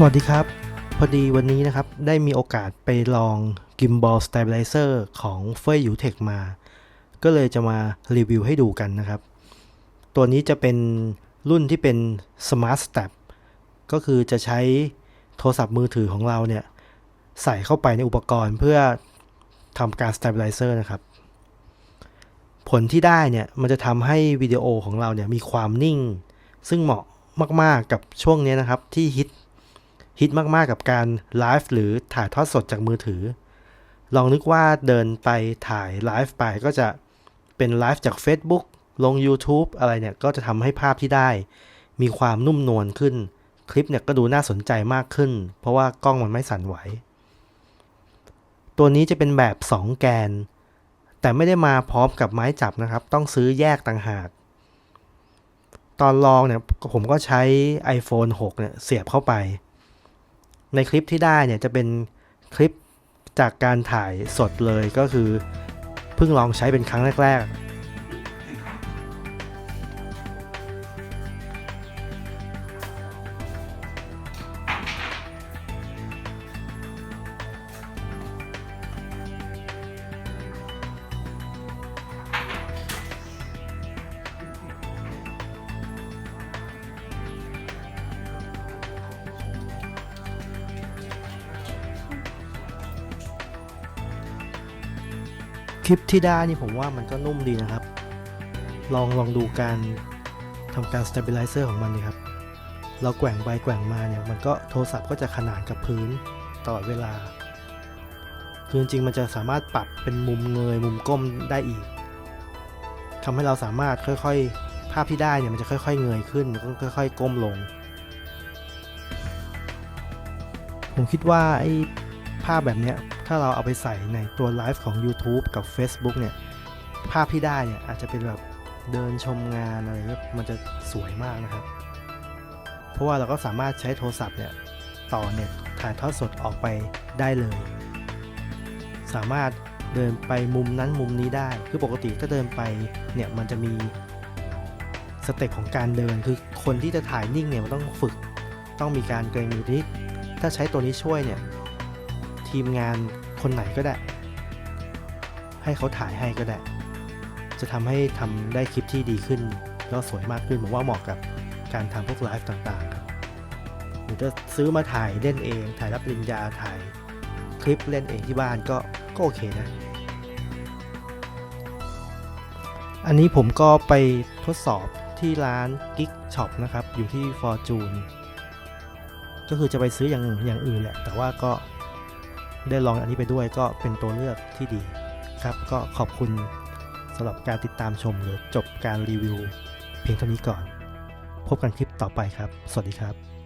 สวัสดีครับ พอดีวันนี้นะครับ ได้มีโอกาสไปลอง Gimbal Stabilizer ของเฟยยูเทคมา ก็เลยจะมารีวิวให้ดูกันนะครับ ตัวนี้จะเป็นรุ่นที่เป็น Smart Step ก็คือจะใช้โทรศัพท์มือถือของเราเนี่ย ใส่เข้าไปในอุปกรณ์เพื่อทำการ Stabilizer นะครับ ผลที่ได้เนี่ย มันจะทำให้วิดีโอของเราเนี่ยมีความนิ่ง ซึ่งเหมาะมาก ๆ กับช่วงนี้นะครับที่ฮิต ฮิตมากๆกับการไลฟ์หรือถ่ายทอดสดจากมือถือ ลองนึกว่าเดินไปถ่ายไลฟ์ไปก็จะเป็นไลฟ์จาก Facebook ลง YouTube อะไรเนี่ย ก็จะทำให้ภาพที่ได้ มีความนุ่มนวลขึ้น คลิปเนี่ยก็ดูน่าสนใจมากขึ้น เพราะว่ากล้องมันไม่สั่นไหว ตัวนี้จะเป็นแบบ 2 แกน แต่ไม่ได้มาพร้อมกับไม้จับนะครับ ต้องซื้อแยกต่างหาก ตอนลองเนี่ยผมก็ใช้ iPhone 6 เนี่ยเสียบเข้าไป ในคลิปที่ได้เนี่ยจะเป็นคลิปจากการถ่ายสดเลยก็คือเพิ่งลองใช้เป็นครั้งแรก ๆ คลิปที่ได้นี่ผมว่ามันก็นุ่มดีนะครับ ลองลองดูการทำการ stabilizer ของมันดีครับ เราแกว่งไปแกว่งมาเนี่ยมันก็โทรศัพท์ก็จะขนานกับพื้นตลอดเวลา คือจริงมันจะสามารถปรับเป็นมุมเงยมุมก้มได้อีกทำให้เราสามารถค่อยๆ ภาพที่ได้เนี่ยมันจะค่อยๆ เงยขึ้นแล้วก็ค่อย ๆ ก้มลง ผมคิดว่าไอ้ภาพแบบเนี้ย ถ้าเราเอาไปใส่ในตัวไลฟ์ของ YouTube กับ Facebook เนี่ย ภาพที่ได้เนี่ยอาจจะเป็นแบบเดินชมงานอะไรมันจะสวยมากนะครับ เพราะว่าเราก็สามารถใช้โทรศัพท์เนี่ย ต่อเน็ตถ่ายทอดสดออกไปได้เลย สามารถเดินไปมุมนั้นมุมนี้ได้ คือปกติถ้าเดินไปเนี่ยมันจะมีสเต็ปของการเดิน คือคนที่จะถ่ายนิ่งเนี่ยมันต้องฝึก ต้องมีการเกรงมือนิด ถ้าใช้ตัวนี้ช่วยเนี่ย ทีมงานคนไหนก็ได้ ให้เขาถ่ายให้ก็ได้ จะทำให้ทำได้คลิปที่ดีขึ้น แล้วสวยมากขึ้นผมว่าเหมาะกับการทำพวกไลฟ์ต่างๆครับหรือจะซื้อมาถ่ายเล่นเอง ถ่ายรับปริญญาถ่ายคลิปเล่นเองที่บ้านก็ก็โอเคนะ อันนี้ผมก็ไปทดสอบที่ร้าน Geek Shop นะครับ อยู่ที่ Fortune ก็คือจะไปซื้ออย่างอย่างอื่นแหละ แต่ว่าก็ ได้ลองอันนี้ไปด้วยก็เป็นตัวเลือกที่ดีครับ ก็ขอบคุณสำหรับการติดตามชมหรือจบการรีวิว เพียงเท่านี้ก่อน พบกันคลิปต่อไปครับ สวัสดีครับ